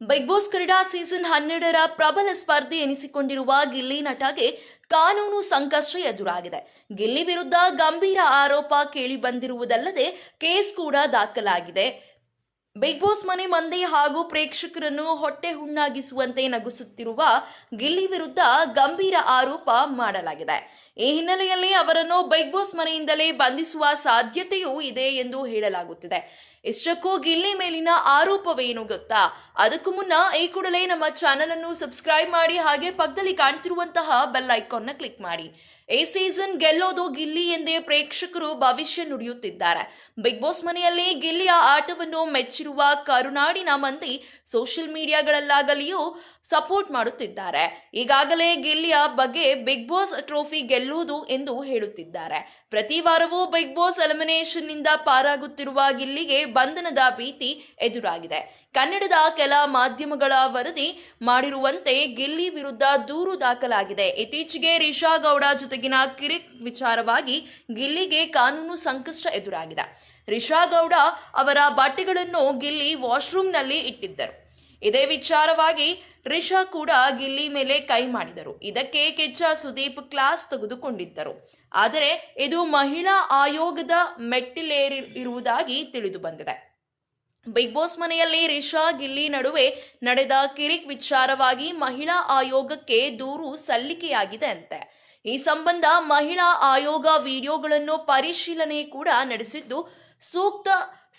Big boss ಕ್ರೀಡಾ season ಹನ್ನೆರಡರ ಪ್ರಬಲ ಸ್ಪರ್ಧಿ ಎನಿಸಿಕೊಂಡಿರುವ ಗಿಲ್ಲಿ ನಟಗೆ ಕಾನೂನು ಸಂಕಷ್ಟ ಎದುರಾಗಿದೆ. ಗಿಲ್ಲಿ ವಿರುದ್ಧ ಗಂಭೀರ ಆರೋಪ ಕೇಳಿ ಬಂದಿರುವುದಲ್ಲದೆ ಕೇಸ್ ಕೂಡ ದಾಖಲಾಗಿದೆ. ಬಿಗ್ ಬಾಸ್ ಮನೆ ಮಂದಿ ಹಾಗೂ ಪ್ರೇಕ್ಷಕರನ್ನು ಹೊಟ್ಟೆ ಹುಣ್ಣಾಗಿಸುವಂತೆ ನಗಿಸುತ್ತಿರುವ ಗಿಲ್ಲಿ ವಿರುದ್ಧ ಗಂಭೀರ ಆರೋಪ ಮಾಡಲಾಗಿದೆ. ಈ ಹಿನ್ನೆಲೆಯಲ್ಲಿ ಅವರನ್ನು ಬಿಗ್ ಬಾಸ್ ಮನೆಯಿಂದಲೇ ಬಂಧಿಸುವ ಸಾಧ್ಯತೆಯೂ ಇದೆ ಎಂದು ಹೇಳಲಾಗುತ್ತಿದೆ. ಇಷ್ಟಕ್ಕೂ ಗಿಲ್ಲಿ ಮೇಲಿನ ಆರೋಪವೇನು ಗೊತ್ತಾ? ಅದಕ್ಕೂ ಮುನ್ನ ಈ ಕೂಡಲೇ ನಮ್ಮ ಚಾನೆಲ್ ಅನ್ನು ಸಬ್ಸ್ಕ್ರೈಬ್ ಮಾಡಿ ಹಾಗೆ ಪಕ್ಕದಲ್ಲಿ ಕಾಣ್ತಿರುವಂತಹ ಬೆಲ್ ಐಕಾನ್ನ ಕ್ಲಿಕ್ ಮಾಡಿ. ಈ ಸೀಸನ್ ಗೆಲ್ಲೋದು ಗಿಲ್ಲಿ ಎಂದೇ ಪ್ರೇಕ್ಷಕರು ಭವಿಷ್ಯ ನುಡಿಯುತ್ತಿದ್ದಾರೆ. ಬಿಗ್ ಬಾಸ್ ಮನೆಯಲ್ಲಿ ಗಿಲ್ಲಿಯ ಆಟವನ್ನು ಮೆಚ್ಚಿರುವ ಕರುನಾಡಿನ ಮಂದಿ ಸೋಷಿಯಲ್ ಮೀಡಿಯಾಗಳಲ್ಲಾಗಲಿಯೂ ಸಪೋರ್ಟ್ ಮಾಡುತ್ತಿದ್ದಾರೆ. ಈಗಾಗಲೇ ಗಿಲ್ಲಿಯ ಬಗ್ಗೆ ಬಿಗ್ ಬಾಸ್ ಟ್ರೋಫಿ ಗೆಲ್ಲುವುದು ಎಂದು ಹೇಳುತ್ತಿದ್ದಾರೆ. ಪ್ರತಿ ವಾರವೂ ಬಿಗ್ ಬಾಸ್ ಎಲಿಮಿನೇಷನ್ನಿಂದ ಪಾರಾಗುತ್ತಿರುವ ಗಿಲ್ಲಿಗೆ ಬಂಧನದ ಭೀತಿ ಎದುರಾಗಿದೆ. ಕನ್ನಡದ ಕೆಲ ಮಾಧ್ಯಮಗಳ ವರದಿ ಮಾಡಿರುವಂತೆ ಗಿಲ್ಲಿ ವಿರುದ್ಧ ದೂರು ದಾಖಲಾಗಿದೆ. ಇತ್ತೀಚೆಗೆ ರಿಷಾ ಗೌಡ ಜೊತೆಗಿನ ಕಿರಿಕ್ ವಿಚಾರವಾಗಿ ಗಿಲ್ಲಿಗೆ ಕಾನೂನು ಸಂಕಷ್ಟ ಎದುರಾಗಿದೆ. ರಿಷಾ ಗೌಡ ಅವರ ಬಟ್ಟೆಗಳನ್ನು ಗಿಲ್ಲಿ ವಾಶ್ರೂಮ್ನಲ್ಲಿ ಇಟ್ಟಿದ್ದರು. ಇದೇ ವಿಚಾರವಾಗಿ ರಿಷಾ ಕೂಡ ಗಿಲ್ಲಿ ಮೇಲೆ ಕೈ ಮಾಡಿದರು. ಇದಕ್ಕೆ ಕೆಚ್ಚ ಸುದೀಪ್ ಕ್ಲಾಸ್ ತೆಗೆದುಕೊಂಡಿದ್ದರು. ಆದರೆ ಇದು ಮಹಿಳಾ ಆಯೋಗದ ಮೆಟ್ಟಿಲೇರಿ ಇರುವುದಾಗಿ ತಿಳಿದು ಬಂದಿದೆ. ಬಿಗ್ ಬಾಸ್ ಮನೆಯಲ್ಲಿ ರಿಷಾ ಗಿಲ್ಲಿ ನಡುವೆ ನಡೆದ ಕಿರಿಕ್ ವಿಚಾರವಾಗಿ ಮಹಿಳಾ ಆಯೋಗಕ್ಕೆ ದೂರು ಸಲ್ಲಿಕೆಯಾಗಿದೆ ಅಂತೆ ಈ ಸಂಬಂಧ ಮಹಿಳಾ ಆಯೋಗ ವಿಡಿಯೋಗಳನ್ನು ಪರಿಶೀಲನೆ ಕೂಡ ನಡೆಸಿದ್ದು ಸೂಕ್ತ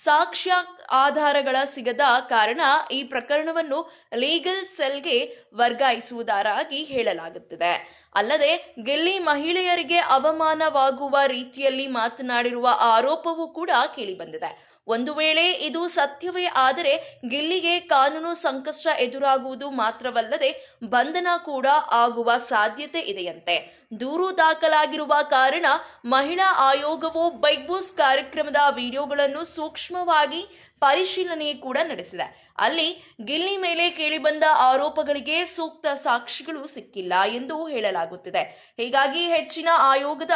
ಸಾಕ್ಷ್ಯ ಆಧಾರಗಳ ಸಿಗದ ಕಾರಣ ಈ ಪ್ರಕರಣವನ್ನು ಲೀಗಲ್ ಸೆಲ್ಗೆ ವರ್ಗಾಯಿಸುವುದಾಗಿ ಹೇಳಲಾಗುತ್ತಿದೆ. ಅಲ್ಲದೆ, ಗಿಲ್ಲಿ ಮಹಿಳೆಯರಿಗೆ ಅವಮಾನವಾಗುವ ರೀತಿಯಲ್ಲಿ ಮಾತನಾಡಿರುವ ಆರೋಪವೂ ಕೂಡ ಕೇಳಿಬಂದಿದೆ. ಒಂದು ವೇಳೆ ಇದು ಸತ್ಯವೇ ಆದರೆ ಗಿಲ್ಲಿಗೆ ಕಾನೂನು ಸಂಕಷ್ಟ ಎದುರಾಗುವುದು ಮಾತ್ರವಲ್ಲದೆ ಬಂಧನ ಕೂಡ ಆಗುವ ಸಾಧ್ಯತೆ ಇದೆಯಂತೆ. ದೂರು ದಾಖಲಾಗಿರುವ ಕಾರಣ ಮಹಿಳಾ ಆಯೋಗವು ಬೈಕ್ ಬೂಸ್ ಕಾರ್ಯಕ್ರಮದ ವಿಡಿಯೋಗಳನ್ನು ಸೂಕ್ಷ್ಮವಾಗಿ ಪರಿಶೀಲನೆ ಕೂಡ ನಡೆಸಿದೆ. ಅಲ್ಲಿ ಗಿಲ್ಲಿ ಮೇಲೆ ಕೇಳಿಬಂದ ಆರೋಪಗಳಿಗೆ ಸೂಕ್ತ ಸಾಕ್ಷಿಗಳು ಸಿಕ್ಕಿಲ್ಲ ಎಂದು ಹೇಳಲಾಗುತ್ತಿದೆ. ಹೀಗಾಗಿ ಹೆಚ್ಚಿನ ಆಯೋಗದ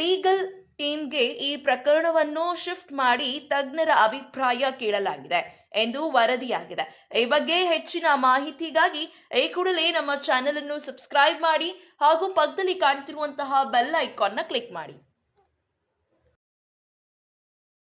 ಲೀಗಲ್ ಟೀಮ್ಗೆ ಈ ಪ್ರಕರಣವನ್ನು ಶಿಫ್ಟ್ ಮಾಡಿ ತಜ್ಞರ ಅಭಿಪ್ರಾಯ ಕೇಳಲಾಗಿದೆ ಎಂದು ವರದಿಯಾಗಿದೆ. ಈ ಬಗ್ಗೆ ಹೆಚ್ಚಿನ ಮಾಹಿತಿಗಾಗಿ ಈ ಕೂಡಲೇ ನಮ್ಮ ಚಾನೆಲ್ ಅನ್ನು ಸಬ್ಸ್ಕ್ರೈಬ್ ಮಾಡಿ ಹಾಗೂ ಪಕ್ಕದಲ್ಲಿ ಕಾಣ್ತಿರುವಂತಹ ಬೆಲ್ ಐಕಾನ್ನ ಕ್ಲಿಕ್ ಮಾಡಿ.